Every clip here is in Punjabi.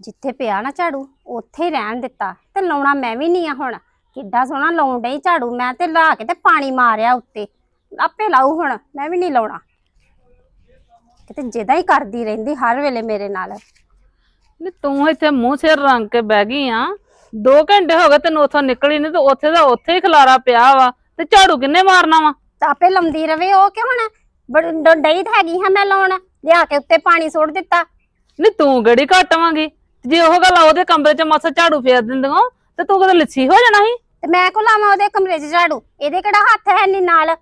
ਜਿੱਥੇ ਪਿਆ ਨਾ ਝਾੜੂ ਉੱਥੇ ਹੀ ਰਹਿਣ ਦਿੱਤਾ। ਤੇ ਲਾਉਣਾ ਮੈਂ ਵੀ ਨਹੀਂ ਆ ਹੁਣ। ਕਿੱਡਾ ਸੋਹਣਾ ਲਾਉਣ ਡਈ ਝਾੜੂ ਮੈਂ ਤੇ ਲਾ ਕੇ ਤੇ ਪਾਣੀ ਮਾਰਿਆ ਉੱਤੇ। ਆਪੇ ਲਾਉ ਹੁਣ ਮੈਂ ਵੀ ਨਹੀਂ ਲਾਉਣਾ। ਕਿਤੇ ਜਿਹਦਾ ਹੀ ਕਰਦੀ ਰਹਿੰਦੀ ਹਰ ਵੇਲੇ ਮੇਰੇ ਨਾਲ। ਨੀ ਤੂੰ ਇੱਥੇ ਮੂੰਹ ਸਿਰ ਰੰਗ ਕੇ ਬਹਿ ਗਈ ਆ। 2 ਘੰਟੇ ਹੋ ਗਏ ਤੈਨੂੰ ਉੱਥੋਂ ਨਿਕਲੀ ਨਹੀਂ ਤੇ ਉੱਥੇ ਦਾ ਉੱਥੇ ਹੀ ਖਲਾਰਾ ਪਿਆ ਵਾ। ਤੇ ਝਾੜੂ ਕਿੰਨੇ ਮਾਰਨਾ ਵਾ? ਤਾਂ ਆਪੇ ਲੰਦੀ ਰਵੇ ਉਹ ਕਿ ਹੁਣ? ਬੜ- ਡਈ ਤਾਂ ਹੈਗੀ ਹਾਂ ਮੈਂ ਲਾਉਣ। ਲਿਆ ਕੇ ਉੱਤੇ ਪਾਣੀ ਸੁੱਟ ਦਿੱਤਾ। ਨੀ ਤੂੰ ਗੜੀ ਘਟਵਾਂਗੀ ਜੇ ਉਹ ਗੱਲ ਉਹਦੇ ਕਮਰੇ 'ਚ ਮਾਸਾ ਝਾੜੂ ਫੇਰ ਦਿੰਦੀਆਂ ਤੇ ਤੂੰ ਕਦੇ ਲੱਸੀ ਹੋ ਜਾਣਾ ਸੀ? ਤੇ ਮੈਂ ਕੋ ਲਾਵਾਂ ਉਹਦੇ ਕਮਰੇ 'ਚ ਝਾੜੂ? ਇਹਦੇ ਕਿਹੜਾ ਹੱਥ ਹੈ ਨਹੀਂ ਨਾਲ?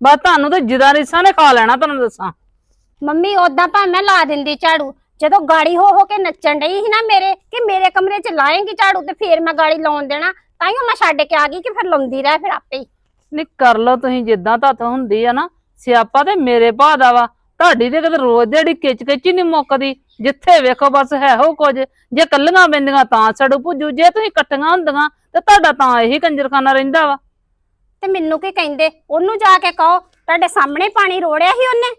ਬਸ ਤੁਹਾਨੂੰ ਤਾਂ ਜਿਦਾ ਰਿਸਾਂ ਨੇ ਖਾ ਲੈਣਾ ਤੈਨੂੰ ਦੱਸਾਂ। ਮੰਮੀ ਉਦਾਂ ਭਾਵੇਂ ਮੈਂ ਲਾ ਦਿੰਦੀ ਝਾੜੂ ਜਦੋਂ ਗਾੜੀ ਹੋ ਹੋ ਕੇ ਨੱਚਣ ਡਈ ਸੀ ਨਾ ਮੇਰੇ ਕਿ ਮੇਰੇ ਕਮਰੇ 'ਚ ਲਾਏਂਗੀ ਝਾੜੂ ਤੇ ਫੇਰ ਮੈਂ ਗਾੜੀ ਲਾਉਣ ਦੇਣਾ ਤਾਂ ਹੀ ਮੈਂ ਛੱਡ ਕੇ ਆ ਗਈ ਕਿ ਫਿਰ ਲਾਉਂਦੀ ਰਹਿ ਫਿਰ ਆਪੇ ਹੀ। ਨੀ ਕਰ ਲਓ ਤੁਸੀਂ ਜਿੱਦਾਂ ਤੱਤ ਹੁੰਦੀ ਆ ਨਾ ਸਿਆਪਾ ਤੇ ਮੇਰੇ ਭਾ ਦਾ ਵਾ ਤੁਹਾਡੀ ਤੇ ਕਦੇ ਰੋਜ਼ ਜਿਹੜੀ ਕਿਚ ਕਿਚ ਨਹੀਂ ਮੁੱਕਦੀ। ਜਿੱਥੇ ਵੇਖੋ ਬਸ ਹੈ ਹੋ ਕੁਝ ਜੇ ਕੱਲੀਆਂ ਬੰਦੀਆਂ ਤਾਂ ਛੜੂ ਭੁੱਜੂ ਜੇ ਤੁਸੀਂ ਇਕੱਠੀਆਂ ਹੁੰਦੀਆਂ ਤੇ ਤੁਹਾਡਾ ਤਾਂ ਇਹੀ ਕੰਜਰਖਾਨਾ ਰਹਿੰਦਾ ਵਾ। ਤੇ ਮੈਨੂੰ ਕੀ ਕਹਿੰਦੇ? ਉਹਨੂੰ ਜਾ ਕੇ ਕਹੋ ਤੁਹਾਡੇ ਸਾਹਮਣੇ ਪਾਣੀ ਰੋੜਿਆ ਸੀ ਉਹਨੇ।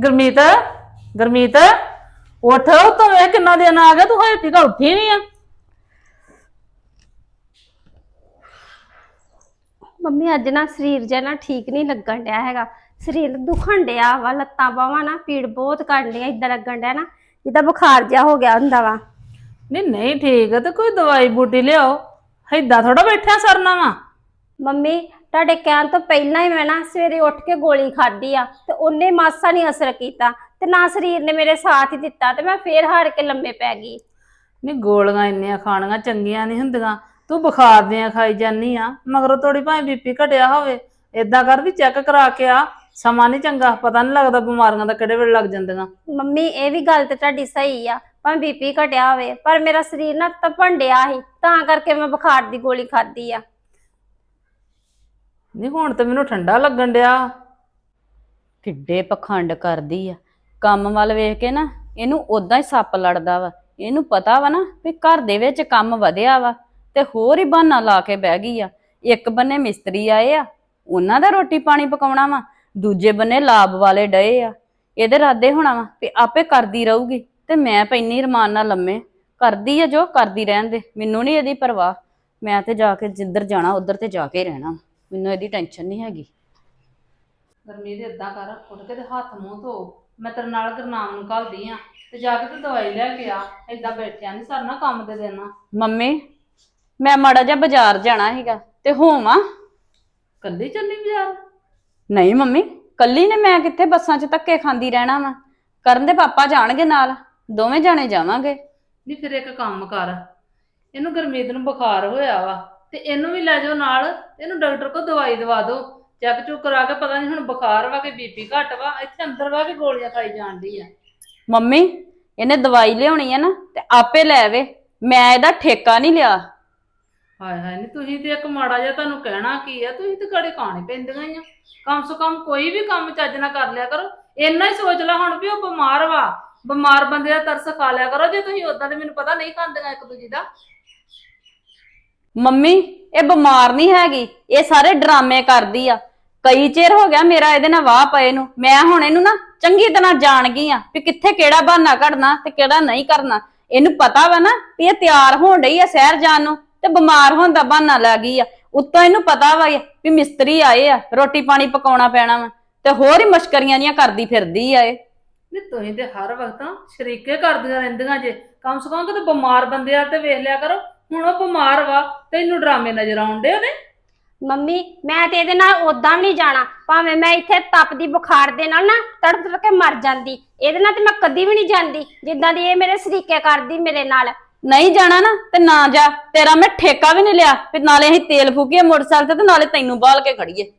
ਗੁਰਮੀਤ ਗੁਰਮੀਤ ਉੱਠ ਤੂੰ ਵੇਖ ਕਿੰਨਾ ਦਿਨ ਆ ਗਿਆ ਤੂੰ ਹਜੇ ਤੀਕ ਉੱਠੀ ਨਹੀਂ ਆ। ਮੰਮੀ ਅੱਜ ਨਾ ਸਰੀਰ ਜਿਹਾ ਨਾ ਠੀਕ ਨਹੀਂ ਲੱਗਣ ਡਿਆ ਹੈਗਾ। ਸਰੀਰ ਦੁਖਣ ਡਿਆ ਵਾ ਲੱਤਾਂ ਬਾਹਾਂ ਨਾ ਪੀੜ ਬਹੁਤ ਕਰਨ ਡਿਆ ਇਦਾਂ ਲੱਗਣ ਡਿਆ ਨਾ ਜਿੱਦਾਂ ਬੁਖਾਰ ਜਿਹਾ ਹੋ ਗਿਆ ਹੁੰਦਾ ਵਾ। ਨਹੀਂ ਨਹੀਂ ਠੀਕ ਆ ਤੇ ਕੋਈ ਦਵਾਈ ਬੂਟੀ ਲਿਆਓ। ਏਦਾਂ ਥੋੜਾ ਬੈਠਿਆ ਸਰਨਾ ਵਾ। ਮੰਮੀ ਤੁਹਾਡੇ ਕਹਿਣ ਤੋਂ ਪਹਿਲਾਂ ਹੀ ਮੈਂ ਨਾ ਸਵੇਰੇ ਉੱਠ ਕੇ ਗੋਲੀ ਖਾਧੀ ਆ ਤੇ ਉਹਨੇ ਮਾਸਾ ਨਹੀਂ ਅਸਰ ਕੀਤਾ ਤੇ ਨਾ ਸਰੀਰ ਨੇ ਮੇਰੇ ਸਾਥ ਹੀ ਦਿੱਤਾ ਤੇ ਮੈਂ ਫੇਰ ਹਾਰ ਕੇ ਲੰਮੇ ਪੈ ਗਈ। ਨਹੀਂ ਗੋਲੀਆਂ ਇੰਨੀਆਂ ਖਾਣੀਆਂ ਚੰਗੀਆਂ ਨਹੀਂ ਹੁੰਦੀਆਂ। ਤੂੰ ਬੁਖਾਰ ਦੀਆਂ ਖਾਈ ਜਾਨੀ ਆ ਮਗਰੋਂ ਥੋੜੀ ਭਾਵੇਂ ਬੀਪੀ ਘਟਿਆ ਹੋਵੇ ਏਦਾਂ ਕਰ ਵੀ ਚੈੱਕ ਕਰਾ ਕੇ ਆ ਸਮਾਂ ਨਹੀਂ ਚੰਗਾ ਪਤਾ ਨਹੀਂ ਲੱਗਦਾ ਬਿਮਾਰੀਆਂ ਦਾ ਕਿਹੜੇ ਵੇਲੇ ਲੱਗ ਜਾਂਦੀਆਂ। ਮੰਮੀ ਇਹ ਵੀ ਗੱਲ ਤੇ ਤੁਹਾਡੀ ਸਹੀ ਆ ਭਾਵੇਂ ਬੀਪੀ ਘਟਿਆ ਹੋਵੇ ਪਰ ਮੇਰਾ ਸਰੀਰ ਨਾ ਤਪਣ ਡਿਆ ਸੀ ਤਾਂ ਕਰਕੇ ਮੈਂ ਬੁਖਾਰ ਦੀ ਗੋਲੀ ਖਾਧੀ ਆ। ਨਹੀਂ ਹੁਣ ਤੇ ਮੈਨੂੰ ਠੰਡਾ ਲੱਗਣ ਡਿਆ। ਕਿੱਡੇ ਪਖੰਡ ਕਰਦੀ ਆ। ਕੰਮ ਵੱਲ ਵੇਖ ਕੇ ਨਾ ਇਹਨੂੰ ਉਦਾਂ ਹੀ ਸੱਪ ਲੜਦਾ ਵਾ। ਇਹਨੂੰ ਪਤਾ ਵਾ ਨਾ ਵੀ ਘਰ ਦੇ ਵਿੱਚ ਕੰਮ ਵਧਿਆ ਵਾ। ਤੇ ਹੋਰ ਹੀ ਬਹਾਨਾ ਲਾ ਕੇ ਬਹਿ ਗਈ ਆ। ਇੱਕ ਬੰਨੇ ਮਿਸਤਰੀ ਆਏ ਆ ਉਹਨਾਂ ਦਾ ਰੋਟੀ ਪਾਣੀ ਪਕਾਉਣਾ ਵਾ ਦੂਜੇ ਬੰਨੇ ਲਾਭ ਵਾਲੇ ਡਏ ਆ। ਇਹਦੇ ਰਾਦੇ ਹੋਣਾ ਵਾ ਵੀ ਆਪੇ ਕਰਦੀ ਰਹੂਗੀ ਤੇ ਮੈਂ ਪੈਣੀ ਰਮਾਨ ਨਾਲ ਲੰਮੇ। ਕਰਦੀ ਆ ਜੋ ਕਰਦੀ ਰਹਿਣ ਦੇ ਮੈਨੂੰ ਨਹੀਂ ਇਹਦੀ ਪਰਵਾਹ। ਮੈਂ ਤੇ ਜਾ ਕੇ ਜਿੱਧਰ ਜਾਣਾ ਉਧਰ ਤੇ ਜਾ ਕੇ ਰਹਿਣਾ। ਮੈਨੂੰ ਇਹਦੀ ਟੈਨਸ਼ਨ ਨਹੀਂ ਹੈਗੀ। ਗਰਮੀ ਦੇ ਏਦਾਂ ਕਰ ਉੱਠ ਕੇ ਤੇ ਹੱਥ ਮੂੰਹ ਧੋ। ਮੈਂ ਤੇਰੇ ਨਾਲ ਗੁਰਨਾਮ ਨੂੰ ਘੱਲਦੀ ਆ ਤੇ ਜਾ ਕੇ ਤੇ ਦਵਾਈ ਲੈ ਕੇ ਆ। ਏਦਾਂ ਬੈਠਿਆ ਨਹੀਂ ਸਰਨਾ ਕੰਮ ਦੇ ਦੇਣਾ। ਮੰਮੀ ਮੈਂ ਮਾੜਾ ਜਿਹਾ ਬਾਜ਼ਾਰ ਜਾਣਾ ਸੀਗਾ ਤੇ ਹੋਵਾਂ। ਕੱਲੀ ਚੱਲੀ ਬਾਜ਼ਾਰ? ਨਹੀਂ ਮੰਮੀ ਕੱਲੀ ਨੇ ਮੈਂ ਕਿੱਥੇ ਬੱਸਾਂ 'ਚ ਧੱਕੇ ਖਾਂਦੀ ਰਹਿਣਾ ਵਾ। ਕਰਨ ਦੇ ਪਾਪਾ ਜਾਣਗੇ ਨਾਲ ਦੋਵੇਂ ਜਾਣੇ ਜਾਵਾਂਗੇ। ਨਹੀਂ ਫਿਰ ਇੱਕ ਕੰਮ ਕਰ ਇਹਨੂੰ ਗਰਮੀਤ ਨੂੰ ਬੁਖਾਰ ਹੋਇਆ ਵਾ ਤੇ ਇਹਨੂੰ ਵੀ ਲੈ ਜਾਓ ਨਾਲ ਇਹਨੂੰ ਡਾਕਟਰ ਕੋਲ ਦਵਾਈ ਦਵਾ ਦਿਓ। ਚੈੱਕ ਚੁੱਕ ਕਰਾ ਕੇ ਪਤਾ ਨਹੀਂ ਹੁਣ ਬੁਖਾਰ ਵਾ ਕਿ ਬੀਪੀ ਘੱਟ ਵਾ ਇੱਥੇ ਅੰਦਰ ਵਾ ਕੇ ਗੋਲੀਆਂ ਖਾਈ ਜਾਂਦੀ ਆ। ਮੰਮੀ ਇਹਨੇ ਦਵਾਈ ਲਿਆਉਣੀ ਆ ਨਾ ਤੇ ਆਪੇ ਲੈ ਆਵੇ। ਮੈਂ ਇਹਦਾ ਠੇਕਾ ਨਹੀਂ ਲਿਆ। ਹਾਏ ਹਾਏ ਨਹੀਂ ਤੁਸੀਂ ਤੇ ਇੱਕ ਮਾੜਾ ਜਿਹਾ ਤੁਹਾਨੂੰ ਕਹਿਣਾ ਕੀ ਆ, ਤੁਸੀਂ ਤੇ ਕੜੇ ਖਾਣੇ ਪੈਂਦੀਆਂ ਹੀ ਆ। ਕਮ ਸੋ ਕਮ ਕੋਈ ਵੀ ਕੰਮ ਚੱਜ ਨਾਲ ਕਰ ਲਿਆ ਕਰੋ। ਇੰਨਾ ਹੀ ਸੋਚ ਲੈ ਹੁਣ ਵੀ ਉਹ ਬਿਮਾਰ ਵਾ। ਬਿਮਾਰ ਬੰਦੇ ਦਾ ਤਰਸ ਖਾ ਲਿਆ ਕਰੋ, ਜੇ ਤੁਸੀਂ ਉਦਾਂ ਤੇ ਮੈਨੂੰ ਪਤਾ ਨਹੀਂ ਖਾਂਦੀਆਂ ਇੱਕ ਦੂਜੀ ਦਾ। ਮੰਮੀ, ਇਹ ਬਿਮਾਰ ਨਹੀਂ ਹੈਗੀ, ਇਹ ਸਾਰੇ ਡਰਾਮੇ ਕਰਦੀ ਆ। ਕਈ ਚਿਰ ਹੋ ਗਿਆ ਮੇਰਾ ਇਹਦੇ ਨਾਲ ਵਾਹ ਪਏ ਨੂੰ। ਮੈਂ ਹੁਣ ਇਹਨੂੰ ਨਾ ਚੰਗੀ ਤਰ੍ਹਾਂ ਜਾਣ ਗਈ ਆ ਵੀ ਕਿੱਥੇ ਕਿਹੜਾ ਬਹਾਨਾ ਘੜਨਾ ਤੇ ਕਿਹੜਾ ਨਹੀਂ ਕਰਨਾ। ਇਹਨੂੰ ਪਤਾ ਵਾ ਨਾ ਵੀ ਇਹ ਤਿਆਰ ਹੋਣ ਡਈ ਆ ਸ਼ਹਿਰ ਜਾਣ ਨੂੰ। ਤੇ ਬਿਮਾਰ ਹੋਣ ਦਾ ਬਹਾਨਾ ਲੈ ਗਈ ਆ। ਉੱਤੋਂ ਇਹਨੂੰ ਪਤਾ ਵਾ ਵੀ ਮਿਸਤਰੀ ਆਏ ਆ ਰੋਟੀ ਪਾਣੀ ਪਕਾਉਣਾ ਪੈਣਾ ਵਾ ਤੇ ਹੋਰ ਹੀ ਮਸ਼ਕਰੀਆਂ ਜੀਆਂ ਕਰਦੀ ਫਿਰਦੀ ਆ ਇਹ। ਨਹੀਂ ਤੁਸੀਂ ਤੇ ਹਰ ਵਕਤ ਸ਼ਰੀਕੇ ਕਰਦੀਆਂ ਰਹਿੰਦੀਆਂ ਜੇ। ਕਮ ਸੋ ਕਮ ਕਿਤੇ ਬਿਮਾਰ ਬੰਦੇ ਆ ਤੇ ਵੇਖ ਲਿਆ ਕਰੋ ਹੁਣ ਉਹ ਬਿਮਾਰ ਵਾ ਤੈਨੂੰ ਡਰਾਮੇ ਨਜ਼ਰ ਆਉਂਦੇ ਉਹਦੇ। ਮੰਮੀ ਮੈਂ ਤੇ ਇਹਦੇ ਨਾਲ ਉਦਾਂ ਵੀ ਨਹੀਂ ਜਾਣਾ। ਭਾਵੇਂ ਮੈਂ ਇੱਥੇ ਤਪਦੀ ਬੁਖਾਰ ਦੇ ਨਾਲ ਨਾ ਤੜਫ ਤੜਫ ਕੇ ਮਰ ਜਾਂਦੀ ਇਹਦੇ ਨਾਲ ਤੇ ਮੈਂ ਕਦੀ ਵੀ ਨਹੀਂ ਜਾਂਦੀ ਜਿੱਦਾਂ ਦੀ ਇਹ ਮੇਰੇ ਸਰੀਕੇ ਕਰਦੀ ਮੇਰੇ ਨਾਲ। ਨਹੀਂ ਜਾਣਾ ਨਾ ਤੇ ਨਾ ਜਾ। ਤੇਰਾ ਮੈਂ ਠੇਕਾ ਵੀ ਨਹੀਂ ਲਿਆ। ਵੀ ਨਾਲੇ ਅਸੀਂ ਤੇਲ ਫੂਕੀਏ ਮੋਟਰਸਾਈਕਲ ਤੇ ਤੇ ਨਾਲੇ ਤੈਨੂੰ ਬਾਲ ਕੇ ਖੜੀਏ।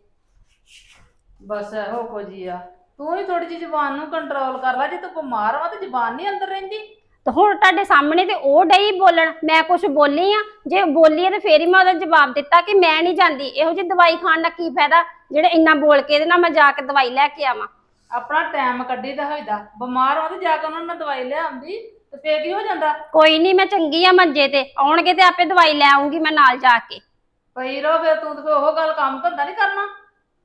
ਬਸ ਇਹੋ ਕੁਝ ਹੀ ਆ। ਤੂੰ ਹੀ ਥੋੜੀ ਜਿਹੀ ਜ਼ੁਬਾਨ ਨੂੰ ਕੰਟਰੋਲ ਕਰ ਲੈ। ਜੇ ਤੂੰ ਬਿਮਾਰ ਵਾ ਤੇ ਜ਼ੁਬਾਨ ਨਹੀਂ ਅੰਦਰ ਰਹਿੰਦੀ। ਤੇ ਹੁਣ ਤੁਹਾਡੇ ਸਾਹਮਣੇ ਤੇ ਉਹ ਡਈ ਬੋਲਣ। ਮੈਂ ਕੁਝ ਬੋਲੀ ਆ। ਜੇ ਬੋਲੀ ਆ ਤੇ ਫੇਰ ਹੀ ਮੈਂ ਉਹਦਾ ਜਵਾਬ ਦਿੱਤਾ ਕਿ ਮੈਂ ਨਹੀਂ ਜਾਂਦੀ। ਇਹੋ ਜਿਹੀ ਦਵਾਈ ਖਾਣ ਦਾ ਕੀ ਫਾਇਦਾ? ਜਿਹੜੇ ਇੰਨਾ ਬੋਲ ਕੇ ਇਹਦੇ ਨਾਲ ਮੈਂ ਜਾ ਕੇ ਦਵਾਈ ਲੈ ਕੇ ਆਵਾਂ। ਆਪਣਾ ਟਾਈਮ ਕੱਢੀ ਦਾ ਹੋਈਦਾ। ਬਿਮਾਰ ਹੋ ਤੇ ਜਾ ਕੇ ਉਹਨਾਂ ਨੂੰ ਦਵਾਈ ਲਿਆਉਂਦੀ ਤੇ ਫੇਰ ਕੀ ਹੋ ਜਾਂਦਾ? ਕੋਈ ਨਹੀਂ ਮੈਂ ਚੰਗੀ ਆ ਮੰਜੇ ਤੇ। ਆਉਣਗੇ ਤੇ ਆਪੇ ਦਵਾਈ ਲੈ ਆਉਂਗੀ ਮੈਂ ਨਾਲ ਜਾ ਕੇ। ਪਈ ਰੋ ਫੇਰ ਤੂੰ ਤੇ ਫਿਰ ਉਹ ਗੱਲ ਕੰਮ ਧੰਦਾ ਨਹੀਂ ਕਰਨਾ।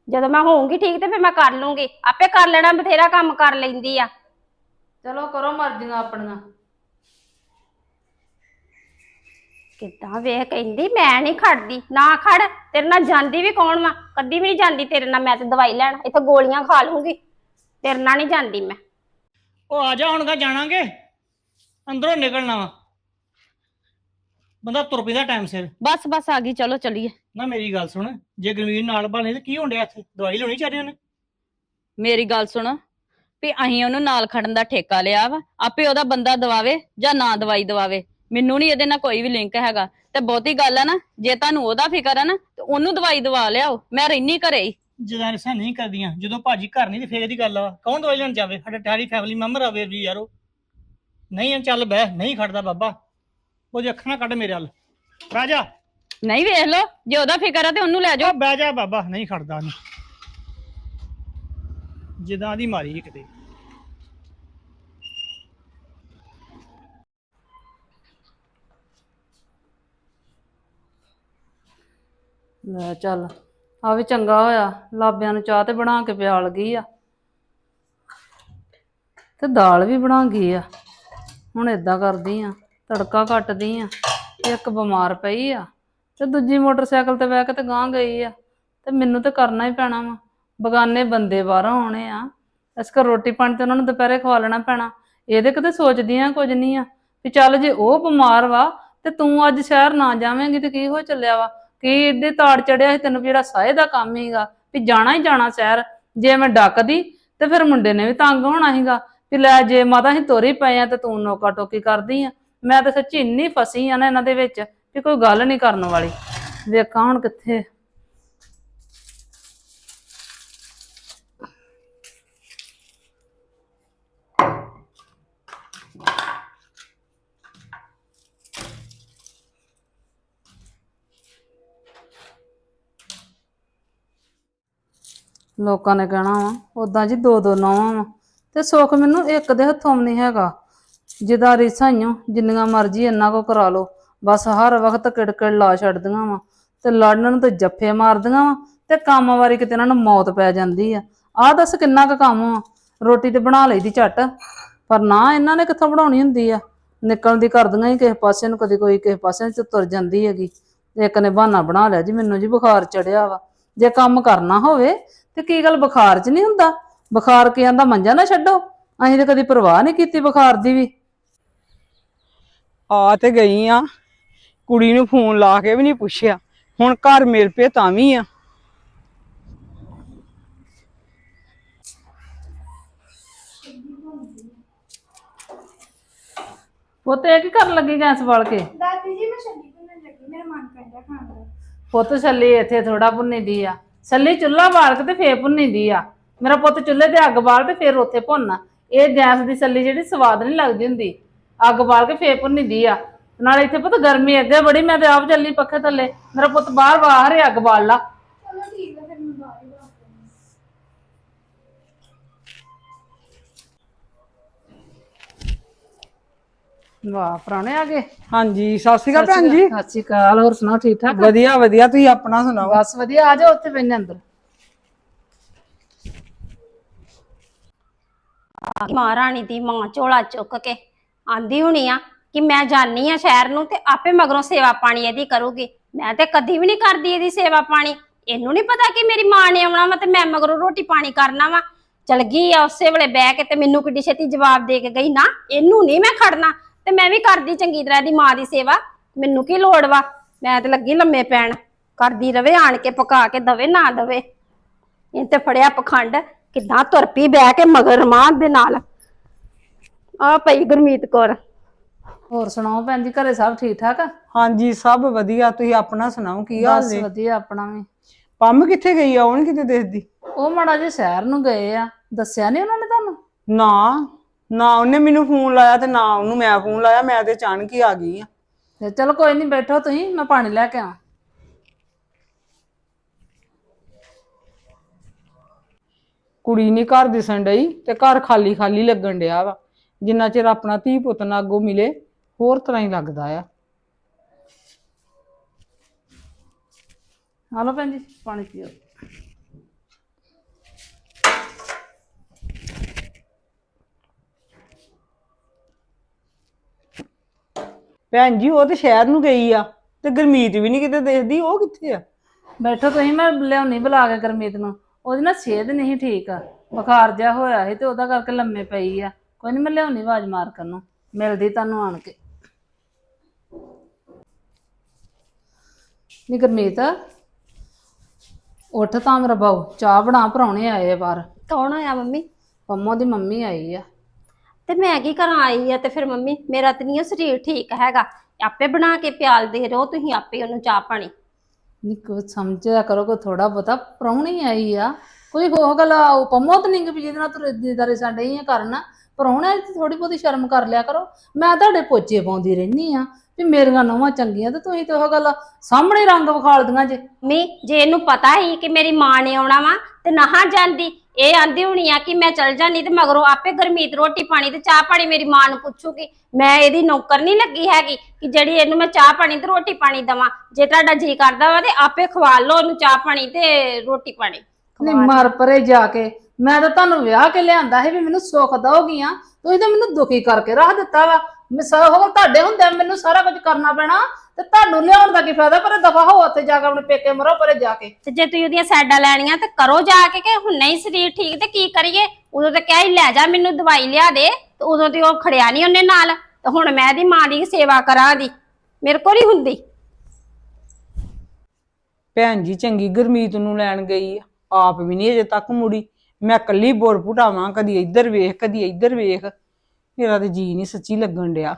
ਜਦੋਂ ਮੈਂ ਹੋਊਂਗੀ ਠੀਕ ਤੇ ਫਿਰ ਮੈਂ ਕਰ ਲੂੰਗੀ। ਆਪੇ ਕਰ ਲੈਣਾ ਬਥੇਰਾ ਕੰਮ ਕਰ ਲੈਂਦੀ ਆ। ਚਲੋ ਕਰੋ ਮਰਜ਼ੀਆਂ ਆਪਣੀਆਂ। ਕਿੱਦਾਂ ਵੇਖ ਕਹਿੰਦੀ ਮੈਂ ਨਹੀਂ ਖੜਦੀ। ਨਾ ਖੜ ਤੇਰੇ ਨਾਲ ਜਾਂਦੀ ਵੀ ਕੌਣ ਵਾ? ਕਦੀ ਵੀ ਨਹੀਂ ਜਾਂਦੀ ਤੇਰੇ ਨਾਲ ਮੈਂ ਤੇ ਦਵਾਈ ਲੈਣ। ਇੱਥੇ ਗੋਲੀਆਂ ਖਾ ਲੂੰਗੀ। ਤੇਰੇ ਨਾਲ ਨਹੀਂ ਜਾਂਦੀ ਮੈਂ। ਉਹ ਆ ਜਾ ਹੁਣ ਗਾ ਜਾਣਾਂਗੇ। ਅੰਦਰੋਂ ਨਿਕਲਣਾ ਵਾ। ਬੰਦਾ ਤੁਰ ਪੈਦਾ ਟਾਈਮ ਸਿਰ। ਬਸ ਬਸ ਆ ਗਈ। ਚਲੋ ਚਲੀਏ। ਨਾ ਮੇਰੀ ਗੱਲ ਸੁਣ। ਜੇ ਗਰਮੀਰ ਨਾਲ ਬਣੇ ਤੇ ਕੀ ਹੁੰਦਿਆ ਇੱਥੇ? ਦਵਾਈ ਲਾਉਣੀ ਚਾਹੀਦੀ ਨੇ? ਮੇਰੀ ਗੱਲ ਸੁਣ। ਵੀ ਅਸੀਂ ਉਹਨੂੰ ਨਾਲ ਖੜਨ ਦਾ ਠੇਕਾ ਲਿਆ ਵਾ। ਆਪੇ ਉਹਦਾ ਬੰਦਾ ਦਵਾਵੇ ਜਾਂ ਨਾ ਦਵਾਈ ਦਵਾਵੇ। ਮੈਨੂੰ ਨਹੀਂ ਇਹਦੇ ਨਾਲ ਕੋਈ ਵੀ ਲਿੰਕ ਹੈਗਾ। ਤੇ ਬਹੁਤੀ ਗੱਲ ਆ ਨਾ ਜੇ ਤੁਹਾਨੂੰ ਉਹਦਾ ਫਿਕਰ ਆ ਨਾ ਤੇ ਉਹਨੂੰ ਦਵਾਈ ਦਵਾ ਲਿਆਓ। ਮੈਂ ਰਹਿਨੀ ਘਰੇ ਹੀ। ਜਦੋਂ ਨਹੀਂ ਕਰਦੀਆਂ। ਜਦੋਂ ਭਾਜੀ ਘਰ ਨਹੀਂ ਤੇ ਫੇਰ ਦੀ ਗੱਲ ਆ। ਕੌਣ ਦਵਾਈ ਲੈਣ ਜਾਵੇ? ਸਾਡੇ ਟਾਰੀ ਫੈਮਿਲੀ ਮੈਂਬਰ ਆਵੇ ਵੀ ਯਾਰੋ ਨਹੀਂ ਚੱਲ ਬਹਿ ਨਹੀਂ ਖੜਦਾ ਬਾਬਾ। ਉਹਦੀ ਅੱਖਾਂ ਨਾ ਕੱਢ ਮੇਰੇ ਵੱਲ। ਬਹਿ ਜਾ। ਨਹੀਂ ਵੇਖ ਲਓ ਜੇ ਉਹਦਾ ਫਿਕਰ ਆ ਤੇ ਉਹਨੂੰ ਲੈ ਜਾਓ। ਬਹਿ ਜਾ ਬਾਬਾ ਨਹੀਂ ਖੜਦਾ ਨਹੀਂ ਜਿੱਦਾਂ ਦੀ ਮਾਰੀ ਕਿਤੇ। ਲੈ ਚੱਲ ਆ ਵੀ ਚੰਗਾ ਹੋਇਆ। ਲਾਬਿਆਂ ਨੂੰ ਚਾਹ ਤੇ ਬਣਾ ਕੇ ਪਿਆਲ ਗਈ ਆ। ਤੇ ਦਾਲ ਵੀ ਬਣਾ ਗਈ ਆ। ਹੁਣ ਏਦਾਂ ਕਰਦੀ ਆ, ਤੜਕਾ ਕੱਟਦੀ ਆ ਇੱਕ ਬਿਮਾਰ ਪਈ ਆ, ਤੇ ਦੂਜੀ ਮੋਟਰਸਾਈਕਲ ਤੇ ਬਹਿ ਕੇ ਤੇ ਗਾਂ ਗਈ ਆ, ਤੇ ਮੈਨੂੰ ਤੇ ਕਰਨਾ ਹੀ ਪੈਣਾ ਵਾ, ਬਗਾਨੇ ਬੰਦੇ ਬਾਹਰੋਂ ਆਉਣੇ ਆ, ਇਸ ਕਰ ਰੋਟੀ ਪਾਣੀ ਤੇ ਉਹਨਾਂ ਨੂੰ ਦੁਪਹਿਰੇ ਖਵਾ ਲੈਣਾ ਪੈਣਾ, ਇਹਦੇ ਕਿਤੇ ਸੋਚਦੀ ਆ ਕੁਝ ਨਹੀਂ ਆ, ਵੀ ਚੱਲ ਜੇ ਉਹ ਬਿਮਾਰ ਵਾ, ਤੇ ਤੂੰ ਅੱਜ ਸ਼ਹਿਰ ਨਾ ਜਾਵੇਂਗੀ ਤੇ ਕੀ ਹੋ ਚੱਲਿਆ ਵਾ, ਕੀ ਏਡੇ ਤਾੜ ਚੜਿਆ ਸੀ ਤੈਨੂੰ ਜਿਹੜਾ ਸਾਏ ਦਾ ਕੰਮ ਹੀਗਾ, ਵੀ ਜਾਣਾ ਹੀ ਜਾਣਾ ਸ਼ਹਿਰ, ਜੇ ਮੈਂ ਡੱਕਦੀ, ਤੇ ਫਿਰ ਮੁੰਡੇ ਨੇ ਵੀ ਤੰਗ ਹੋਣਾ ਸੀਗਾ ਵੀ ਲੈ ਜੇ ਮਾਤਾ ਅਸੀਂ ਤੋਰੀ ਪਏ ਆ ਤੇ ਤੂੰ ਨੋਕਾ ਟੋਕੀ ਕਰਦੀ ਆ। ਮੈਂ ਤਾਂ ਸੱਚੀ ਇੰਨੀ ਫਸੀ ਆ ਨਾ ਇਹਨਾਂ ਦੇ ਵਿੱਚ ਵੀ ਕੋਈ ਗੱਲ ਨਹੀਂ ਕਰਨ ਵਾਲੀ। ਵੇਖਾਂ ਹੁਣ ਕਿੱਥੇ। ਲੋਕਾਂ ਨੇ ਕਹਿਣਾ ਵਾ ਉਦਾਂ ਜੀ ਦੋ ਦੋ ਨੌਵਾਂ ਵਾ। ਤੇ ਸੁੱਖ ਮੈਨੂੰ ਇੱਕ ਦੇ ਹੱਥੋਂ ਵੀ ਨਹੀਂ ਹੈਗਾ। ਜਿਦਾ ਰਿਸਾਈਆਂ ਜਿੰਨੀਆਂ ਮਰਜ਼ੀ ਇੰਨਾ ਕੋ ਕਰਾ ਲਓ। ਬਸ ਹਰ ਵਕਤ ਕਿੜਕਿੜ ਲਾ ਛੱਡਦੀਆਂ ਵਾ ਤੇ ਲੜਨ ਨੂੰ ਤੇ ਜੱਫੇ ਮਾਰਦੀਆਂ ਵਾ ਤੇ ਕੰਮ ਵਾਰੀ ਕਿਤੇ ਇਹਨਾਂ ਨੂੰ ਮੌਤ ਪੈ ਜਾਂਦੀ ਆ। ਆਹ ਦੱਸ ਕਿੰਨਾ ਕੁ ਕੰਮ ਵਾ ਰੋਟੀ ਤੇ ਬਣਾ ਲਈਦੀ ਝੱਟ, ਪਰ ਨਾ ਇਹਨਾਂ ਨੇ ਕਿੱਥੋਂ ਬਣਾਉਣੀ ਹੁੰਦੀ ਆ? ਨਿਕਲਣ ਦੀ ਕਰਦੀਆਂ ਹੀ ਕਿਸੇ ਪਾਸੇ ਨੂੰ, ਕਦੀ ਕੋਈ ਕਿਸੇ ਪਾਸੇ ਨੂੰ ਤੁਰ ਜਾਂਦੀ ਹੈਗੀ। ਇੱਕ ਨੇ ਬਹਾਨਾ ਬਣਾ ਲਿਆ ਜੀ, ਮੈਨੂੰ ਜੀ ਬੁਖਾਰ ਚੜਿਆ ਵਾ। ਜੇ ਕੰਮ ਕਰਨਾ ਹੋਵੇ ਤੇ ਕੀ ਗੱਲ ਬੁਖਾਰ 'ਚ ਨਹੀਂ ਹੁੰਦਾ? ਬੁਖਾਰ ਕੀ ਆਂਦਾ ਮੰਜਾ ਨਾ ਛੱਡੋ। ਅਸੀਂ ਤੇ ਕਦੀ ਪਰਵਾਹ ਨਹੀਂ ਕੀਤੀ ਬੁਖਾਰ ਦੀ ਵੀ। ਆ ਤੇ ਗਈ ਆ। ਕੁੜੀ ਨੂੰ ਫੋਨ ਲਾ ਕੇ ਵੀ ਨਹੀਂ ਪੁੱਛਿਆ। ਹੁਣ ਘਰ ਮਿਲ ਪਏ ਤਾਂ ਵੀ ਆ। ਪੁੱਤ ਇਹ ਕੀ ਕਰਨ ਲੱਗੀ ਗੈਸ ਵਾਲ ਕੇ? ਦਾਦੀ ਜੀ ਮੈਂ ਛੱਲੀ ਭੁੰਨਣ ਲੱਗੀ। ਮੇਰਾ ਮਨ ਕਰਦਾ ਖਾਣ ਦਾ। ਪੁੱਤ ਛੱਲੀ ਇੱਥੇ ਥੋੜਾ ਭੁੰਨੀ ਦੀ ਆ। ਛੱਲੀ ਚੁੱਲ੍ਹਾ ਬਾਲ ਕੇ ਤੇ ਫੇਰ ਭੁੰਨੀ ਦੀ ਆ। ਮੇਰਾ ਪੁੱਤ ਚੁੱਲ੍ਹੇ ਤੇ ਅੱਗ ਬਾਲ ਤੇ ਫੇਰ ਉੱਥੇ ਭੁੰਨਣਾ। ਇਹ ਗੈਸ ਦੀ ਛੱਲੀ ਜਿਹੜੀ ਸਵਾਦ ਨਹੀਂ ਲੱਗਦੀ ਹੁੰਦੀ। ਅੱਗ ਬਾਲ ਕੇ ਫੇਰ ਭੁੰਨੀ ਦੀ ਆ। ਨਾਲੇ ਇੱਥੇ ਪੁੱਤ ਗਰਮੀ ਅੱਗੇ ਬੜੀ ਮੈਂ ਤੇ ਆਪ ਚੱਲੀ ਪੱਖੇ ਥੱਲੇ। ਮੇਰਾ ਪੁੱਤ ਬਾਹਰ ਬਾਹਰ ਹੀ ਅੱਗ ਬਾਲ ਲਾ। ਚਲੋ ਠੀਕ ਹੈ ਫਿਰ ਮੈਂ ਬਾਹਰ ਹੀ ਬਣਾ ਦਿੰਦੀ ਵਾਹ ਪ੍ਰਾਣੇ ਆ ਗਏ। ਹਾਂਜੀ ਸਤਿ ਸ਼੍ਰੀ ਅਕਾਲ ਭੈਣ ਜੀ। ਸਤਿ ਸ਼੍ਰੀ ਅਕਾਲ ਹੋਰ ਸੁਣਾਓ ਠੀਕ ਠਾਕ? ਵਧੀਆ ਵਧੀਆ ਤੁਸੀਂ ਆਪਣਾ ਸੁਣਾਓ? ਬਸ ਵਧੀਆ ਆ ਜਾਓ ਉੱਥੇ ਬੈਠੇ ਅੰਦਰ। ਮਹਾਰਾਣੀ ਦੀ ਮਾਂ ਝੋਲਾ ਚੁੱਕ ਕੇ ਆਂਦੀ ਹੋਣੀ ਆ ਕਿ ਮੈਂ ਜਾਣੀ ਆ ਸ਼ਹਿਰ ਨੂੰ ਤੇ ਆਪੇ ਮਗਰੋਂ ਸੇਵਾ ਪਾਣੀ ਇਹਦੀ ਕਰੂਗੀ। ਮੈਂ ਤੇ ਕਦੀ ਵੀ ਨਹੀਂ ਕਰਦੀ ਇਹਦੀ ਸੇਵਾ ਪਾਣੀ। ਇਹਨੂੰ ਨਹੀਂ ਪਤਾ ਕਿ ਮੇਰੀ ਮਾਂ ਨੇ ਆਉਣਾ ਵਾ ਤੇ ਮੈਂ ਮਗਰੋਂ ਰੋਟੀ ਪਾਣੀ ਕਰਨਾ ਵਾ। ਚਲ ਗਈ ਆ ਉਸੇ ਵੇਲੇ ਬਹਿ ਕੇ ਤੇ ਮੈਨੂੰ ਕਿੱਡੀ ਛੇਤੀ ਜਵਾਬ ਦੇ ਕੇ ਗਈ, ਨਾ, ਇਹਨੂੰ ਨਹੀਂ ਮੈਂ ਖੜਨਾ ਤੇ ਮੈਂ ਵੀ ਕਰਦੀ ਚੰਗੀ ਤਰ੍ਹਾਂ ਦੀ ਮਾਂ ਦੀ ਸੇਵਾ। ਮੈਨੂੰ ਕੀ ਲੋੜ ਵਾ? ਮੈਂ ਤੇ ਲੱਗੀ ਲੰਮੇ ਪੈਣ। ਕਰਦੀ ਰਵੇ, ਆਣ ਕੇ ਪਕਾ ਕੇ ਦਵੇ, ਨਾ ਦਵੇ। ਇਹ ਤੇ ਫੜਿਆ ਪਖੰਡ। ਕਿਦਾਂ ਤੁਰ ਪਈ ਬਹਿ ਕੇ ਮਗਰ ਮਾਂ ਦੇ ਨਾਲ। ਆ ਪਈ ਗੁਰਮੀਤ ਕੌਰ। ਹੋਰ ਸੁਣਾਓ ਭੈਣ ਜੀ ਘਰੇ ਸਭ ਠੀਕ ਠਾਕ ਆ? ਹਾਂਜੀ ਸਭ ਵਧੀਆ। ਤੁਸੀਂ ਆਪਣਾ ਸੁਣਾਓ ਕੀ ਹਾਲ ਬਸ ਨੇ? ਵਧੀਆ ਆਪਣਾ ਵੀ। ਪੰਮ ਕਿੱਥੇ ਗਈ ਆ? ਉਹ ਨੀ ਕਿਤੇ ਦੇਖਦੀ? ਉਹ ਮਾੜਾ ਜਿਹਾ ਸ਼ਹਿਰ ਨੂੰ ਗਏ ਆ। ਦੱਸਿਆ ਨਹੀਂ ਉਹਨਾਂ ਨੇ ਤੁਹਾਨੂੰ? ਨਾ ਨਾ ਉਹਨੇ ਮੈਨੂੰ ਫੋਨ ਲਾਇਆ ਤੇ ਨਾ ਉਹਨੂੰ ਮੈਂ ਫੋਨ ਲਾਇਆ। ਮੈਂ ਤੇ ਅਚਾਨਕ ਹੀ ਆ ਗਈ ਆ। ਤੇ ਚਲੋ ਕੋਈ ਨਹੀਂ ਬੈਠੋ ਤੁਸੀਂ ਮੈਂ ਪਾਣੀ ਲੈ ਕੇ ਆਵਾਂ। ਕੁੜੀ ਨਹੀਂ ਘਰ ਦਿਸਣ ਡਈ ਤੇ ਘਰ ਖਾਲੀ ਖਾਲੀ ਲੱਗਣ ਡਿਆ ਵਾ। ਜਿੰਨਾ ਚਿਰ ਆਪਣਾ ਧੀ ਪੁੱਤ ਨਾ ਅੱਗੋਂ ਮਿਲੇ ਹੋਰ ਤਰ੍ਹਾਂ ਹੀ ਲੱਗਦਾ ਆ। ਆ ਭੈਣ ਜੀ ਪਾਣੀ ਪੀਓ। ਭੈਣ ਜੀ ਉਹ ਤੇ ਸ਼ਹਿਰ ਨੂੰ ਗਈ ਆ ਤੇ ਗਰਮੀਤ ਵੀ ਨਹੀਂ ਕਿਤੇ ਦੇਖਦੀ ਉਹ ਕਿੱਥੇ ਆ? ਬੈਠੋ ਤੁਸੀਂ ਮੈਂ ਲਿਆਉਣੀ ਬੁਲਾ ਕੇ ਗਰਮੀਤ ਨੂੰ। ਉਹਦੀ ਨਾ ਸਿਹਤ ਨਹੀਂ ਠੀਕ ਆ ਬੁਖਾਰ ਜਿਹਾ ਹੋਇਆ ਸੀ ਤੇ ਉਹਦਾ ਕਰਕੇ ਲੰਮੇ ਪਈ ਆ। ਕੋਈ ਨਹੀਂ ਮੈਂ ਲਿਆਉਣੀ ਆਵਾਜ਼ ਮਾਰ ਕਰਨ ਨੂੰ ਮਿਲਦੀ ਤੁਹਾਨੂੰ ਆਣ ਕੇ। ਨੀ ਗਰਮੀਤ ਉੱਠ ਤਾਂ ਮੇਰਾ ਬਾਊ ਚਾਹ ਬਣਾ ਪਰਾਉਣੇ ਆਏ ਆ ਬਾਹਰ। ਕੌਣ ਆਇਆ ਮੰਮੀ? ਪੰਮੋ ਦੀ ਮੰਮੀ ਆਈ ਆ। ਤੇ ਮੈਂ ਕੀ ਕਰਾਂ ਆਈ ਆ ਤੇ ਫਿਰ ਮੰਮੀ ਮੇਰਾ ਤੇ ਨਹੀਂ ਉਹ ਸਰੀਰ ਠੀਕ ਹੈਗਾ। ਆਪੇ ਬਣਾ ਕੇ ਪਿਆਲ ਦੇ ਰਹੋ ਤੁਸੀਂ ਆਪੇ ਉਹਨੂੰ ਚਾਹ ਪਾਣੀ। ਨੀ ਕੋ ਸਮਝਿਆ ਕਰੋ ਕੋ ਥੋੜਾ ਬਹੁਤਾ ਪ੍ਰਾਹੁਣੀ ਆਈ ਆ। ਕੋਈ ਹੋ ਗੱਲ ਉਪਮੋਤ ਪੰਮੋ ਨਹੀਂ ਕਿ ਵੀ ਜਿਹਦੇ ਨਾਲ ਤੂੰ ਇੱਦਾਂ ਸਾਡੇ ਹੀ ਕਰਨ ਪ੍ਰਾਹੁਣਾ ਤੇ ਥੋੜੀ ਬਹੁਤੀ ਸ਼ਰਮ ਕਰ ਲਿਆ ਕਰੋ। ਮੈਂ ਤੁਹਾਡੇ ਪੋਚੇ ਪਾਉਂਦੀ ਰਹਿਨੀ ਆ ਵੀ ਮੇਰੀਆਂ ਨਵਾਂ ਚੰਗੀਆਂ ਤੇ ਤੁਸੀਂ ਤੇ ਉਹ ਗੱਲ ਸਾਹਮਣੇ ਰੰਗ ਵਿਖਾਲਦੀਆਂ ਜੇ। ਮੀ, ਜੇ ਇਹਨੂੰ ਪਤਾ ਹੀ ਕਿ ਮੇਰੀ ਮਾਂ ਨੇ ਆਉਣਾ ਵਾ ਤੇ ਨਹਾ ਜਾਂਦੀ। ਇਹ ਆਂਦੀ ਹੋਣੀ ਆ ਕਿ ਮੈਂ ਚਲ ਜਾਨੀ ਤੇ ਮਗਰੋਂ ਆਪੇ ਗਰਮੀਤ ਰੋਟੀ ਪਾਣੀ ਤੇ ਚਾਹ ਪਾਣੀ ਮੇਰੀ ਮਾਂ ਨੂੰ ਪੁੱਛੂਗੀ। ਮੈਂ ਇਹਦੀ ਨੌਕਰ ਨਹੀਂ ਲੱਗੀ ਹੈਗੀ ਕਿ ਜਿਹੜੀ ਇਹਨੂੰ ਮੈਂ ਚਾਹ ਪਾਣੀ ਤੇ ਰੋਟੀ ਪਾਣੀ ਦਵਾਂ। ਜੇ ਤੁਹਾਡਾ ਜੀ ਕਰਦਾ ਵਾ ਤੇ ਆਪੇ ਖਵਾ ਲਓ ਉਹਨੂੰ ਚਾਹ ਪਾਣੀ ਤੇ ਰੋਟੀ ਪਾਣੀ। ਨਹੀਂ, ਮਰ ਪਰੇ ਜਾ ਕੇ। ਮੈਂ ਤਾਂ ਤੁਹਾਨੂੰ ਵਿਆਹ ਕੇ ਲਿਆਂਦਾ ਸੀ ਵੀ ਮੈਨੂੰ ਸੁੱਖ ਦਓਗੀਆਂ ਤੁਸੀਂ ਤਾਂ ਮੈਨੂੰ ਦੁਖੀ ਕਰਕੇ ਰੱਖ ਦਿੱਤਾ ਵਾ। ਮੈਂ ਸਾ ਹੋ ਤੁਹਾਡੇ ਹੁੰਦੇ ਮੈਨੂੰ ਸਾਰਾ ਕੁਝ ਕਰਨਾ ਪੈਣਾ। ਤੇ ਤੁਹਾਨੂੰ ਲਿਆਉਣ ਦਾ ਕੀ ਫਾਇਦਾ? ਪਰ ਦਫਾ ਹੋ ਉੱਥੇ ਜਾ ਕੇ ਆਪਣੇ ਪੇਕੇ ਮਰੋ ਪਰੇ ਜਾ ਕੇ। ਤੇ ਜੇ ਤੁਸੀਂ ਉਹਦੀਆਂ ਸਾਈਡਾਂ ਲੈਣੀਆਂ ਤੇ ਕਰੋ ਜਾ ਕੇ ਕਿ ਹੁਣ ਨਹੀਂ ਸਰੀਰ ਠੀਕ ਤੇ ਕੀ ਕਰੀਏ? ਉਦੋਂ ਤਾਂ ਕਹਿ ਹੀ ਲੈ ਜਾ ਮੈਨੂੰ ਦਵਾਈ ਲਿਆ ਦੇ। ਤੇ ਉਦੋਂ ਤੇ ਉਹ ਖੜਿਆ ਨਹੀਂ ਉਹਨੇ ਨਾਲ। ਤੇ ਹੁਣ ਮੈਂ ਇਹਦੀ ਮਾਂ ਦੀ ਸੇਵਾ ਕਰਾਂ ਦੀ। ਮੇਰੇ ਕੋਲ ਨਹੀਂ ਹੁੰਦੀ। ਭੈਣ ਜੀ ਚੰਗੀ ਗੁਰਮੀਤ ਨੂੰ ਲੈਣ ਗਈ ਆ। ਆਪ ਵੀ ਨਹੀਂ ਅਜੇ ਤੱਕ ਮੁੜੀ। ਮੈਂ ਕੱਲੀ ਬੋਰ ਪੁਟਾਵਾਂ ਕਦੀ ਇੱਧਰ ਵੇਖ ਕਦੀ ਇੱਧਰ ਵੇਖ। ਮੇਰਾ ਤੇ ਜੀ ਨਹੀਂ ਸੱਚੀ ਲੱਗਣ ਡਿਆ।